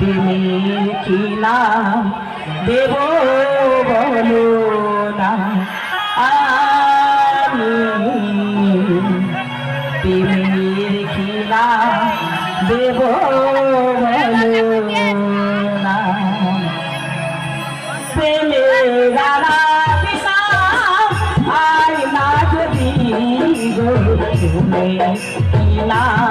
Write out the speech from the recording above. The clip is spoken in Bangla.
প্রেমের কি নাম দেব বলো না, আমি প্রেমের কি নাম দেব বলো না। প্রেমের আই না যদি গো তুমি কি নাম